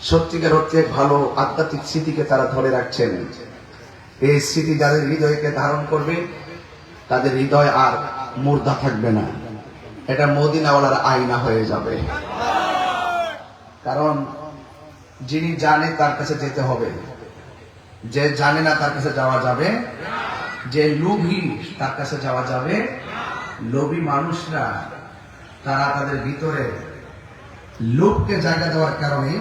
সত্যিকার অর্থে ভালো আধ্যাত্মিক স্মৃতিকে তারা ধরে রাখছেন। এই স্মৃতি যাদের হৃদয়কে ধারণ করবে, তাদের হৃদয় আর মুর্দা থাকবে না। এটা মদিনাওয়ালার আয়না হয়ে যাবে। কারণ যিনি জানে তার কাছে যেতে হবে। যে জানে না তার কাছে যাওয়া যাবে। যে লোভী তার কাছে যাওয়া যাবে। লোভী মানুষরা তারা তাদের ভিতরে লোভকে জায়গা দেওয়ার কারণে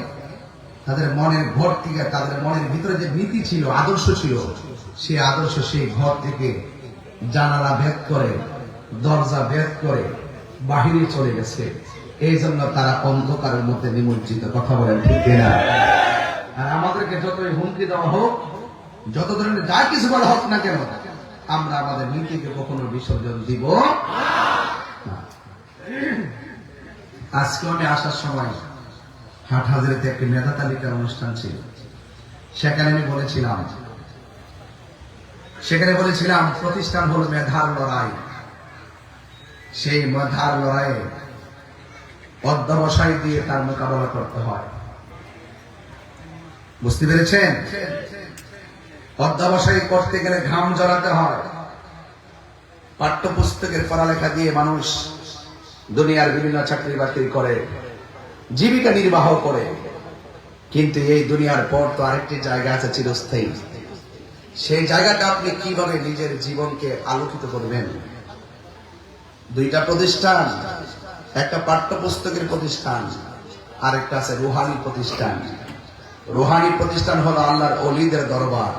তাদের মনের ঘর থেকে, তাদের মনের ভিতরে যে নীতি ছিল, আদর্শ ছিল সেই আদর্শ সেই ঘর থেকে জানালা ভেদ করে, দরজা ভেদ করে বাহিরে চলে গেছে। এই জন্য তারা অন্ধকারের মধ্যে নিমজ্জিত। কথা বলেন ঠিক না আর আমাদেরকে যতই হুমকি দেওয়া হোক, যত ধরনের যা কিছু বলা হোক না কেন, আমরা আমাদের নীতিকে কখনো বিসর্জন দিব না। আজকে আমি আসার সময় হাট হাজারিতে একটি মেধা তালিকার অনুষ্ঠান ছিল। সেখানে আমি বলেছিলাম, সেখানে বলেছিলাম, প্রতিষ্ঠান হল মেধার লড়াই। সেই মেধার লড়াইয়ে অধ্যবসায় দিয়ে তার মোকাবেলা করতে হয়। বুঝতে পেরেছেন? অধ্যবসায়ী করতে গেলে ঘাম জড়াতে হয়। পাঠ্যপুস্তকের পড়ালেখা দিয়ে মানুষ দুনিয়ার বিভিন্ন চাকরি বাকরি করে, জীবিকা নির্বাহ করে। কিন্তু এই দুনিয়ার পর তো আরেকটি জায়গা আছে চিরস্থায়ী। সেই জায়গাটা আপনি কীভাবে নিজের জীবনকে আলোকিত করবেন? দুইটা প্রতিষ্ঠান, একটা পাঠ্যপুস্তকের প্রতিষ্ঠান, আরেকটা আছে রুহানি প্রতিষ্ঠান। রুহানি প্রতিষ্ঠান হলো আল্লাহর অলিদের দরবার।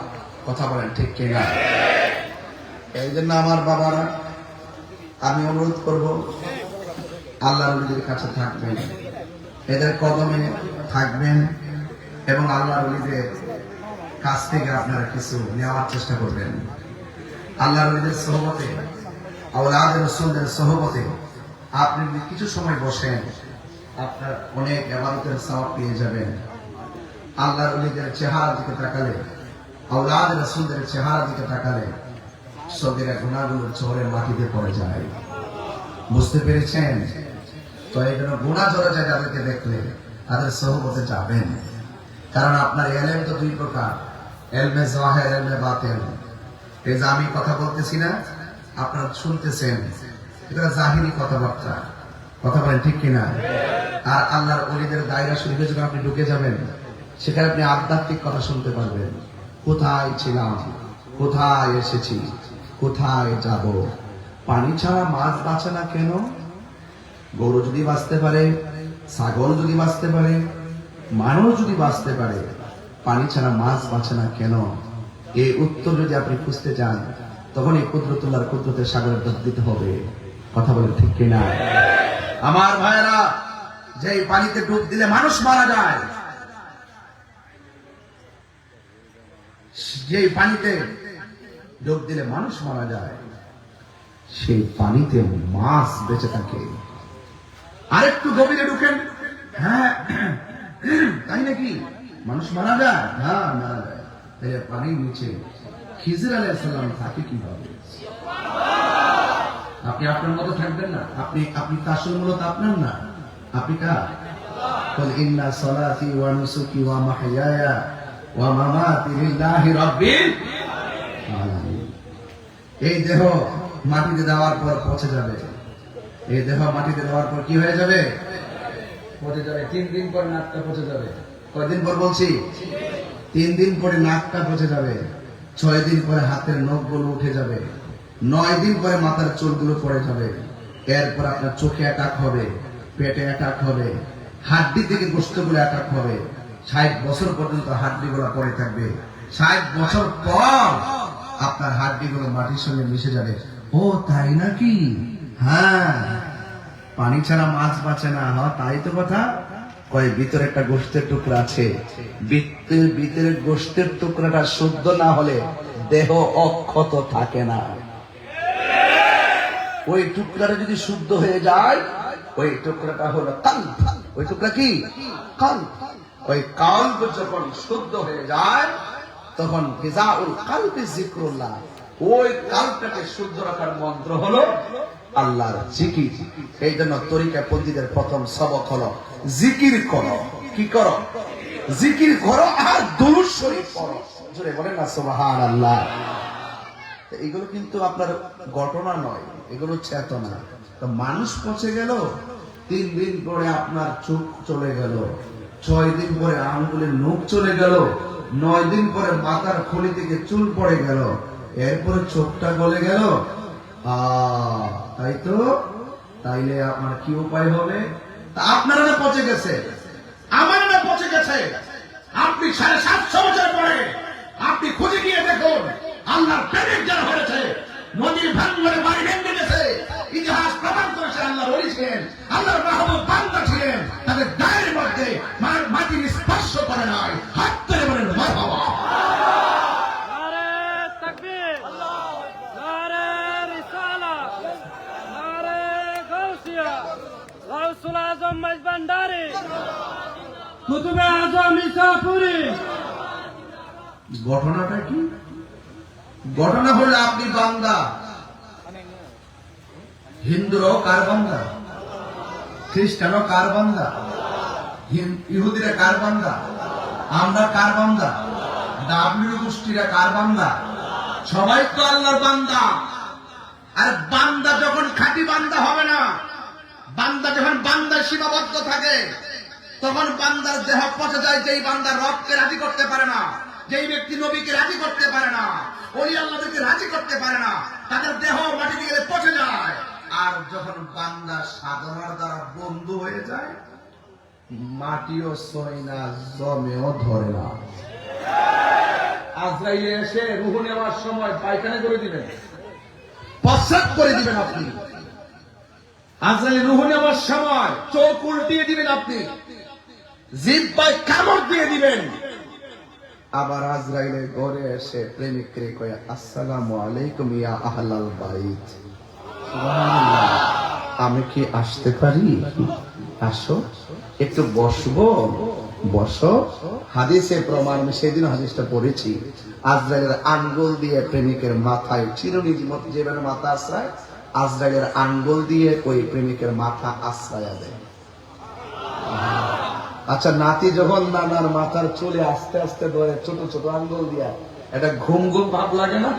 কথা বলেন ঠিক কিনা? এই জন্য আমার বাবারা, আমি অনুরোধ করব আল্লাহর অলিদের কাছে থাকবেন। এদের কদমে থাকবেন এবং আল্লাহর অলিদের কাছ থেকে আপনারা কিছু নেওয়ার চেষ্টা করবেন। আল্লাহর অলিদের সহবতে, আওলাদ রসুলদের সহবতে আপনি কিছু সময় বসেন, আপনার অনেক এবারতের সওয়াব পেয়ে যাবেন। আল্লাহর অলিদের চেহারা দিকে তাকালে, আওলাদ রসুলদের চেহারা দিকে তাকালে সবেরা গুণাগুলো চোরের মাটিতে পড়ে যায়। বুঝতে পেরেছেন? তো এই জন্য গুণা চলে যায় যাদেরকে দেখলে তাদের সহবতে যাবেন। কারণ আপনার এলেম তো দুই প্রকার, এলমে জাহের, এলমে বাতেন এই যে আমি কথা বলতেছি না, আপনারা শুনতেছেন। এটা জাহিরি কথাবার্তা। কথা বলেন ঠিক কিনা? আর আল্লাহর অলিদের দায়রা শরীফে যখন আপনি ঢুকে যাবেন, সেখানে আপনি আধ্যাত্মিক কথা শুনতে পারবেন। কোথায় ছিলাম? কোথায় এসেছি? কোথায় যাব? পানি ছাড়া মাছ বাঁচে না কেন? গরু যদি বাঁচতে পারে, ছাগল যদি বাঁচতে পারে, মানুষ যদি বাঁচতে পারে, পানি ছাড়া মাছ বাঁচে না কেন? এই উত্তর যদি আপনি খুঁজতে চান, তখন এই কুদরতুল্লাহর কুদরতের সাগরে ডুব দিতে হবে। কথা বলে ঠিক কিনা? আমার ভাইয়েরা যে পানিতে ডুব দিলে মানুষ মারা যায়। যে পানিতে ডুব দিলে মানুষ মারা যায়, সেই পানিতে মাছ বেঁচে থাকে। আরেকটু গভীরে ঢুকেন হ্যাঁ তাই নাকি মানুষ মারা যায় হ্যাঁ মারা যায় তাই পানির নিচে খিজির আলাইসাল্লাম থাকে কিভাবে আপনি আপনার মতো থাকবেন না আপনি আপনি তাসুর মূলত আপনার না আপনি কার قل إن صلاتي ونسكي ومحياي ومماتي لله رب العالمين এই দেহ মাটিতে দেওয়ার পর পচে যাবে এই দেহ মাটিতে দেওয়ার পর কি হয়ে যাবে? পচে যাবে। তিন দিন পর নাকটা পচে যাবে। কয়দিন পর বলছি? তিন দিন পরে নাকটা পচে যাবে। ছয় দিন পরে হাতের নখগুলো উঠে যাবে। নয় দিন পরে মাথার চুলগুলো পড়ে যাবে। এরপর আপনার চোখে অ্যাটাক হবে পেটে অ্যাটাক হবে হাড্ডি থেকে গোস্তগুলো অ্যাটাক হবে। ষাট বছর পর্যন্ত হাড্ডিগুলো পড়ে থাকবে। ষাট বছর পর আপনার হাড্ডিগুলো মাটির সঙ্গে মিশে যাবে। ও তাই নাকি? হ্যাঁ পানি ছাড়া মাছ বাঁচে না হ্যাঁ তাই তো কথা? কয় ভিতরে একটা গোষ্ঠের টুকরা আছে। ভিতরে গোষ্ঠের টুকরাটা শুদ্ধ না হলে দেহ অক্ষত থাকে না। ওই টুকরাটা যদি শুদ্ধ হয়ে যায়, ওই টুকরাটা হলো কাল। ওই টুকরা কি? কাল। ওই কাল যখন শুদ্ধ হয়ে যায়, তখন ফিজাউল কালবি জিক্রুল্লাহ ওই কালটাকে শুদ্ধ রাখার মন্ত্র হলো আল্লাহর জিকির। এই জন্য তরিকা পন্থীদের প্রথম সবক হলো জিকির করো। কি করো? জিকির করো আর দুরুদ শরীফ পড়ো। জোরে বলেন না সুবহান আল্লাহ এগুলো কিন্তু আপনার ঘটনা নয় এগুলো চেতনা। তো মানুষ পচে গেল তিন দিন পরে আপনার চোখ চলে গেল ছয় দিন পরে আঙ্গুলের নখ চলে গেল নয় দিন পরে মাথার খুলি থেকে চুল পড়ে গেল এরপরে চোখটা গলে গেল আহ, তাই তো? তাইলে আপনার কি উপায় হবে? তা আপনারা না পচে গেছে। আমার না পচে গেছে। আপনি সাড়ে সাতশো বছর পরে আপনি খুঁজে গিয়ে দেখুন, আল্লাহর প্রেমিক যারা হয়েছে, নদীর ভাঙ্গরে বাড়ি ভেঙে গেছে। ইতিহাস প্রমাণ করেছে আল্লাহ ওলি ছিলেন, আল্লাহর মাহবুব বান্দা ছিলেন। তাদের গায়ের মধ্যে মাটির স্পর্শ করে নাই। হাত ঘটনাটা কি? ঘটনা হলো আপনি বান্দা হিন্দুরাও কার বান্দা খ্রিস্টানও কার বান্দা ইহুদিরা কার বান্দা আমরা কার বান্দা ডাব্লিউ গোষ্ঠীরা কার বান্দা সবাই তো আল্লাহর বান্দা। আর বান্দা যখন খাঁটি বান্দা হবে না, বান্দা যখন বান্দার সীমাবদ্ধ থাকে তখন বান্দার দেহ পচে যায়, যেই বান্দার রবকে রাজি করতে পারে না, যেই ব্যক্তি নবীকে রাজি করতে পারে না, ওই আল্লাহকে রাজি করতে পারে না, তাদের দেহ মাটিতে গেলে পচে যায়। আর যখন বান্দা সাধনার দ্বারা বন্ধু হয়ে যায়, মাটিও সয় না, জমেও ধরে না। আজরাইলে এসে রুহ নেওয়ার সময় পায়খানা করে দিবেন। পশ্চাৎ করে দিবেন আপনি। আজরাইলে রুহ নেওয়ার সময় চোখ উল্টিয়ে দিবেন আপনি। জিব্বায় কামড় দিয়ে দিবেন। আবার আজরাইলের ঘরে এসে প্রেমিককে কয়ে, আসসালামু আলাইকুম ইয়া আহলাল বাইত। আমি কি আসতে পারি? আসো, একটু বসবো? বসো। হাদিসে প্রমাণ সেদিন হাদিসটা পড়েছি। আজরাইলের আঙ্গুল দিয়ে প্রেমিকের মাথায় চিরুনি যেভাবে মাথা আশ্রয়, আজরাইলের আঙ্গুল দিয়ে ওই প্রেমিকের মাথা আশ্রয় দেয়। আচ্ছা নাতি যখন নানার মাথার চুলে আস্তে আস্তে ধরে ছোট ছোট আঙ্গুল দিয়া এটা ঘুম ঘুম ভাব লাগে না?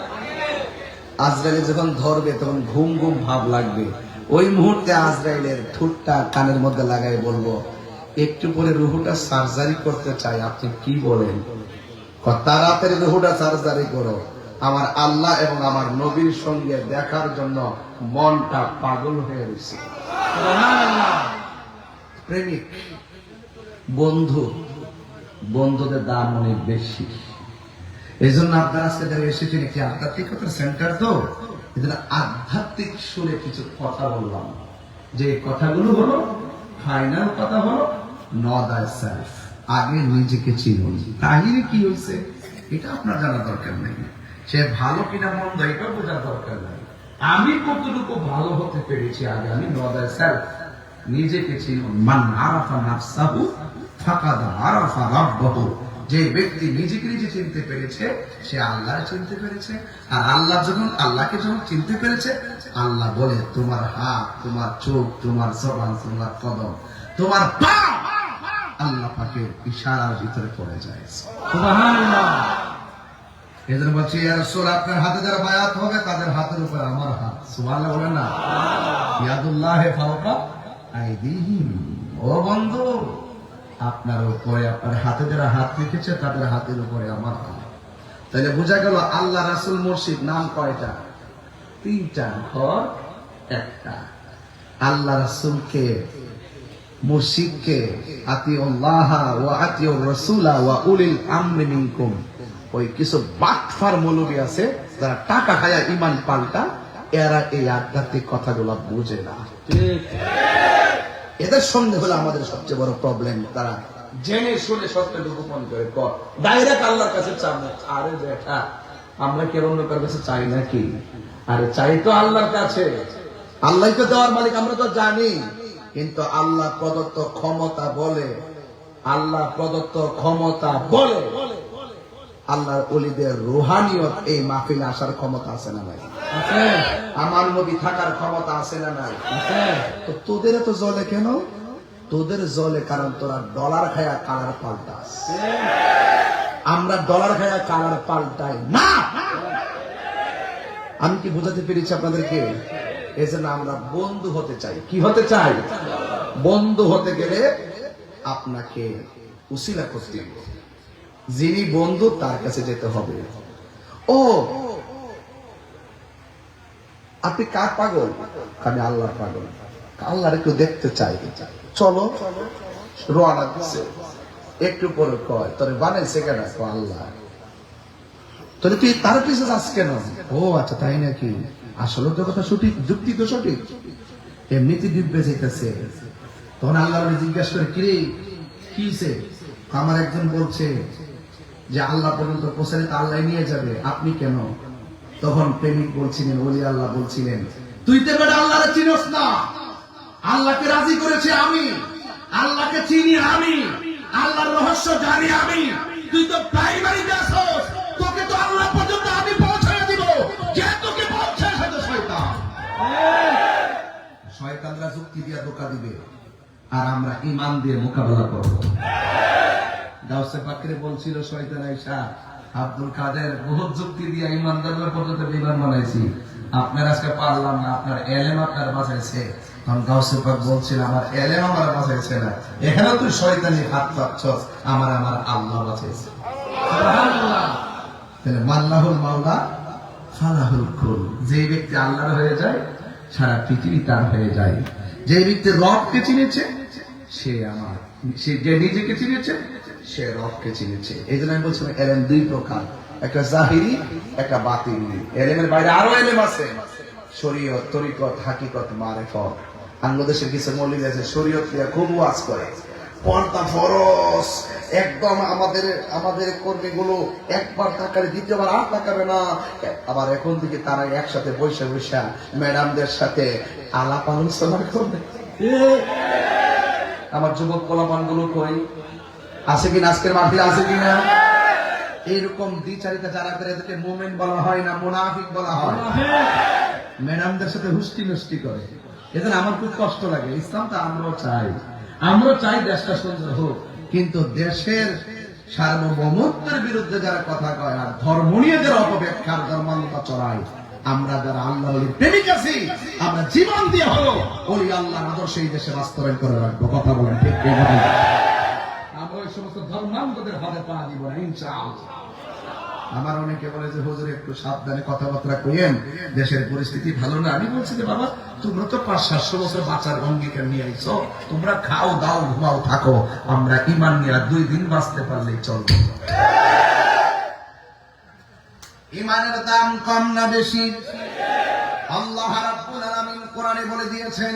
আজরাইলে যখন ধরবে, তখন ঘুম ঘুম ভাব লাগবে। ওই মুহূর্তে আজরাইলের ঠুটটা কানের মধ্যে লাগাই বলব, একটু পরে রুহুটা সার্জারি করতে চাই, আপনি কি বলেন? তাড়াতাড়ি রুহুটা সার্জারি করো। আমার আল্লাহ এবং আমার নবীর সঙ্গে দেখার জন্য মনটা পাগল হয়ে রয়েছে প্রেমিক। বন্ধু, বন্ধুদের দাম অনেক বেশি। এই জন্য আপনার আজকে যারা এসেছেন একটি আধ্যাত্মিকতার সেন্টার তো? জন্য আধ্যাত্মিক সুরে কিছু কথা বললাম। যে কথাগুলো হলো ফাইনাল কথা হলো সেলফ আগে নিজেকে চিনুন। কি হয়েছে? এটা আপনার জানা দরকার নেই। সে ভালো কিনা মন্দ, এটা বোঝার দরকার নেই। আমি কতটুকু ভালো হতে পেরেছি আগে? আমি আই সেলফ নিজেকে চিনুন। মান আরাফা নাফসাহু ফাকাদ আরাফা রাব্বাহু। যে ব্যক্তি নিজেকে নিজে চিনতে পেরেছে সে আল্লাহ চিনতে পেরেছে। আর আল্লাহ যখন আল্লাহকে যখন চিনতে পেরেছে আল্লাহ বলে তোমার হাত তোমার চোখ তোমার জবান তোমার কদম তোমার পা আল্লাহ পাকের ইশারার ভিতরে পড়ে যায়। বলছি আপনার হাতে যারা বায়াত হবে তাদের হাতের উপর আমার হাত। বলেন না। ইয়াদুল্লাহ ফাওকা আইদিহিম। ও বন্ধু আপনার উপরে, আপনার হাতে যারা হাত রেখেছে, তাদের হাতের উপরে আমার তাহলে বোঝা গেল আল্লাহ রাসূল মুর্শিদ নাম কয়টা? তিনটা ঘর, একটা। আল্লাহ রাসূলকে, মুর্শিদকে, আতিউল্লাহ ওয়া আতিউর রাসূলা উলিল আমরি মিনকুম। ওই কিছু বাটফার মৌলবী আছে, যারা টাকা খায়া ইমান পাল্টা এরা এই আধ্যাত্মিক কথাগুলো বুঝে না। এদের সঙ্গে হলো আমাদের সবচেয়ে বড় প্রবলেম তারা জেনে শুনে সত্যকে গোপন করে। কর। ডাইরেক্ট আল্লাহর কাছে চাবো আরে বেটা, আমরা কি আর অন্য কার কাছে চাই নাকি? আরে চাই তো আল্লাহর কাছে। আল্লাহ তো দেওয়ার মালিক, আমরা তো জানি। কিন্তু আল্লাহ প্রদত্ত ক্ষমতা বলে, আল্লাহ প্রদত্ত ক্ষমতা বলে আল্লাহর অলিদের রুহানিয়ত এই মাহফিলে আসার ক্ষমতা আছে না নাই? আমার নবী থাকার ক্ষমতা আছে না নাই? তো তোদের তো জলে কেন? তোদের জলে কারণ তোরা ডলার খায়া কালার পাল্টাস। আমরা ডলার খায়া কালার পাল্টাই না! আমি কি বোঝাতে পেরেছি আপনাদেরকে? এই জন্য আমরা বন্ধু হতে চাই। কি হতে চাই? বন্ধু হতে গেলে আপনাকে উসিলা করতে হবে। যিনি বন্ধু তার কাছে যেতে হবে। ও, আপনি কার পাগল? আমি আল্লাহর পাগল। আল্লাহর একটু দেখতে চাই। চলো রোয়ানা দিচ্ছে একটু পরে কয়, তোরে বানাইছে কেন? আল্লাহ। তাহলে তুই তার পিছনে যাস কেন? ও আচ্ছা তাই নাকি? আসলে তো কথা সঠিক, যুক্তি তো সঠিক। এমনিতে দিব্যে যেতেছে তখন আল্লাহ জিজ্ঞাসা করে, কিরে, কি? আমার একজন বলছে যে আল্লাহ পর্যন্ত পৌঁছালে তো আল্লাহ নিয়ে যাবে। আপনি কেন? তখন প্রেমিক বলছিলেন, ওলি আল্লাহ বলছিলেন, তুই তো বেটা আল্লাহরে চিনস না। আল্লাহকে রাজি করেছে আমি। আল্লাহকে চিনি আমি। আল্লাহর রহস্য জানি আমি। তুই তো প্রাইমারিতে আসোস তোকে তো আল্লাহ পর্যন্ত আমি পৌঁছায় দিব। কে তোকে পৌঁছায় সেটা শয়তান। শয়তানরা যুক্তি দিয়া ধোকা দিবে। আর আমরা ইমান দিয়ে মোকাবেলা করব। গাউসে পাকরে বলছিল শয়তান আইসা আব্দুল কাদের বহুত যুক্তি দিয়ে ইমানদারদের পর্যন্ত বিমান বানাইছি। আপনার আজকে পারলাম না আপনার এলেম আপনার বাঁচাইছে। তখন গাউসে পাক বলছিল আমার এলেম আমার বাঁচাইছে না এখানেও তুই শয়তানি হাত পাচ্ছ আমার আমার আল্লাহ বাঁচাইছে। তাহলে মাল্লাহুল মাওলা ফালাহুল কুল যে ব্যক্তি আল্লাহর হয়ে যায় সারা পৃথিবী তার হয়ে যায়। যে ব্যক্তি রবকে চিনেছে সে আমার সে যে নিজেকে চিনেছে সে রবকে চিনেছে। এই জন্য আমি বলছিলাম এলেম দুই প্রকার। একটা জাহিরি, একটা বাতিনি এলেমের বাইরে আরও এলেম আছে। শরীয়ত, তরিকত, হাকিকত, মারেফত। বাংলাদেশের কিছু মৌলিক আছে, শরীয়ত নিয়ে খুব ওয়াজ করে। পর্দা ফরস একদম আমাদের আমাদের কর্মীগুলো একবার তাকালে, দ্বিতীয়বার আর তাকাবে না। আবার এখন থেকে তারা একসাথে বৈশা বৈশা ম্যাডামদের সাথে আলাপ আলোচনা করবে। আমার যুবক পোলাপানগুলো কই? আছে কিনা, আজকের মাহফিল আছে কিনা? এরকম দ্বিচারিতা যারা করে এদেরকে মোমেন বলা হয় না, মুনাফিক বলা হয়। ম্যাডামদের সাথে হুষ্টি নষ্টি করে। এদের আমার খুব কষ্ট লাগে। ইসলামটা আমরাও চাই। আমরাও চাই দেশটা সুন্দর হোক। কিন্তু দেশের সার্বভৌমত্বের বিরুদ্ধে যারা কথা কয় আর ধর্ম নিয়ে যারা অপব্যাখ্যার ধর্মান্ধতা চড়ায়, আমরা যারা আল্লাহ প্রেমিক আছি, আমরা জীবন দিয়ে হলো, ওলি আল্লাহ আদর্শ এই দেশে বাস্তবায়ন করে রাখব। কথা বলেন ঠিক ধর্মান্ধদের হাতে পা দিব না, ইনশাআল্লাহ। আমার অনেকে বলে যে, হুজুর, একটু সাবধানে কথাবার্তা কইেন দেশের পরিস্থিতি ভালো না। আমি বলছি যে, বাবা, তোমরা তো পাঁচ, সাতশো বছর বাঁচার অঙ্গীকার নিয়ে আইছো। তোমরা খাও, দাও, ঘুমাও, থাকো। আমরা ইমান নিয়ে দুই দিন বাঁচতে পারলেই চলবে। ইমানের দাম কম না বেশি? আল্লাহ রাব্বুল আলামিন কোরআনে বলে দিয়েছেন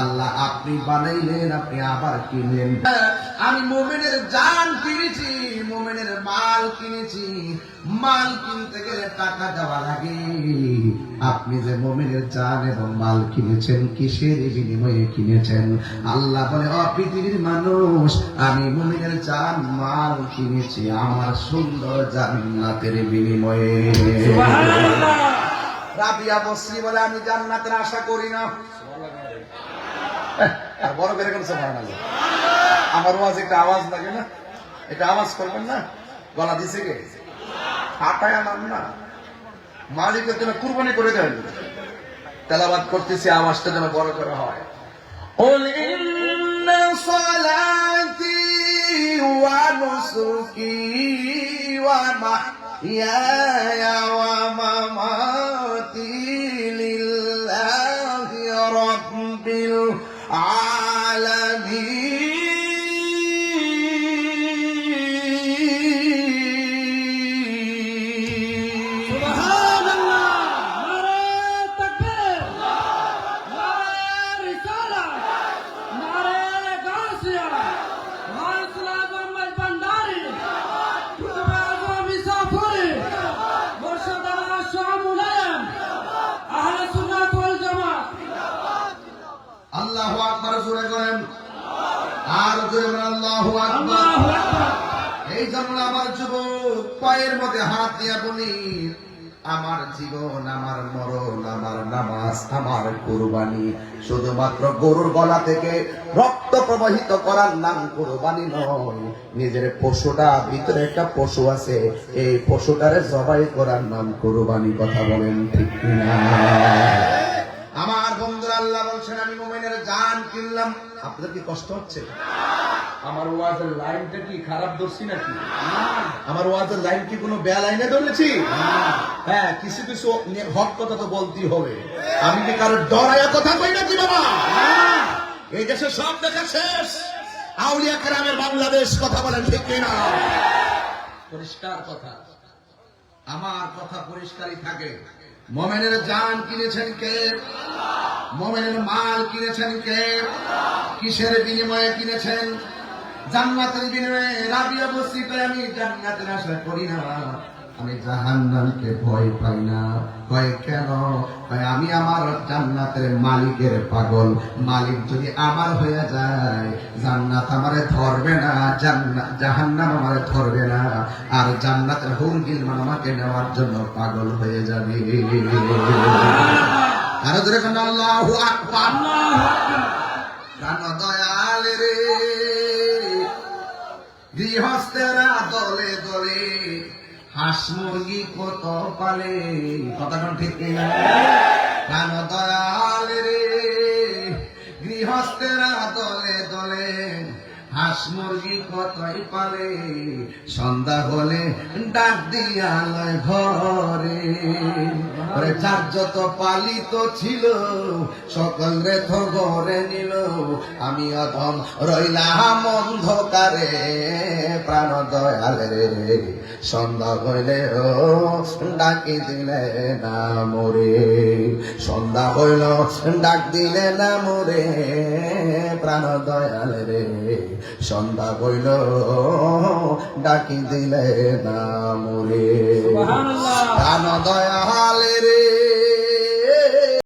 আল্লাহ আপনি বানাইলেন আপনি আবার কিনলেন। আমি মুমিনের জান কিনেছি মুমিনের মাল কিনেছি। মাল কিনতে গেলে টাকা দেওয়া লাগে। আপনি যে মুমিনের জান এবং মাল কিনেছেন কিসের বিনিময়ে কিনেছেন? আল্লাহ বলে অ পৃথিবীর মানুষ আমি মুমিনের জান মাল কিনেছি আমার সুন্দর জান্নাতের বিনিময়ে। রাবিয়া বসরি বলে আমি জান্নাতের আশা করি না। আর বড় করে কেন সোফা আমার ওয়াজ একটা আওয়াজ লাগে না এটা আওয়াজ করবেন না গলা দিছে কে আটায় আনার না মালিকের জন্য কুরবানি করে দেন তেলাবাদ করতেছি আওয়াজটা যেন বড় করে হয় قل إن صلاتي ونسكي ومحياي ومماتي لله رب العالمين জীবন আমার মরণ, আমার নামাজ, আমার কুরবানি। শুধুমাত্র গরুর গলা থেকে রক্ত প্রবাহিত করার নাম কুরবানি নয়, নিজের পশুটা, ভিতরে একটা পশু আছে, এই পশুটারে জবাই করার নাম কুরবানি, কথা বলেন ঠিক কিনা? আমার বন্ধুরা, আল্লাহ বলছেন, আমি মোমেনের জান কিনলাম। আপনাদের কি কষ্ট হচ্ছে? আমার ওয়াজের লাইনটা কি খারাপ ধরছি নাকি? আমার ওয়াজের লাইন কি কোনো বেয়া লাইনে ধরেছি? হ্যাঁ কিছু কিছু হক কথা তো বলতেই হবে। আমি কি কারোর ডরাইয়া কথা কই নাকি বাবা? এই দেশে সব দেখা শেষ। আউলিয়া কেরামের বাংলাদেশ কথা বলেন ঠিক কিনা? পরিষ্কার কথা। আমার কথা পরিষ্কারই থাকে। মোমেনের জান কিনেছেন কে? মোমেনের মাল কিনেছেন কে? কিসের বিনিময়ে কিনেছেন? জান্নাতের বিনিময়ে রাবিয়া বসি করে আমি জান্নাতের আশা করি না। আমি জাহান্নামকে ভয় পাই না। কয় কেন? আমি আমার জান্নাতের মালিকের পাগল। মালিক যদি আমার হয়ে যায় জান্নাত আমারে ধরবে না জান্নাত জাহান্নাম আমারে ধরবে না। আর জান্নাতের হুল গিলমান আমাকে নেওয়ার জন্য পাগল হয়ে যাবে। আরও ধরে কেন আল্লাহু আকবার। দয়াল রে। গৃহস্থেরা দলে দলে হাঁস মুরগি কত পালে? কথা ঠিক কিনা? দয়াল হাঁস মুরগি কতই পালে সন্ধ্যা হলে ডাক দিয়া লয় ঘরে। যার যত পালিত ছিল, সকল রেথ ঘরে নিল। আমি অধম রইলাম অন্ধকারে, প্রাণ দয়াল রে। সন্ধ্যা হইলে ও ডাকি দিলে না মোরে। সন্ধ্যা হইল, ডাক দিলে না মোরে, প্রাণ দয়াল রে। সন্ধ্যা বইল ডাকি দিলে না মোরে সুবহানাল্লাহ। প্রাণ রে।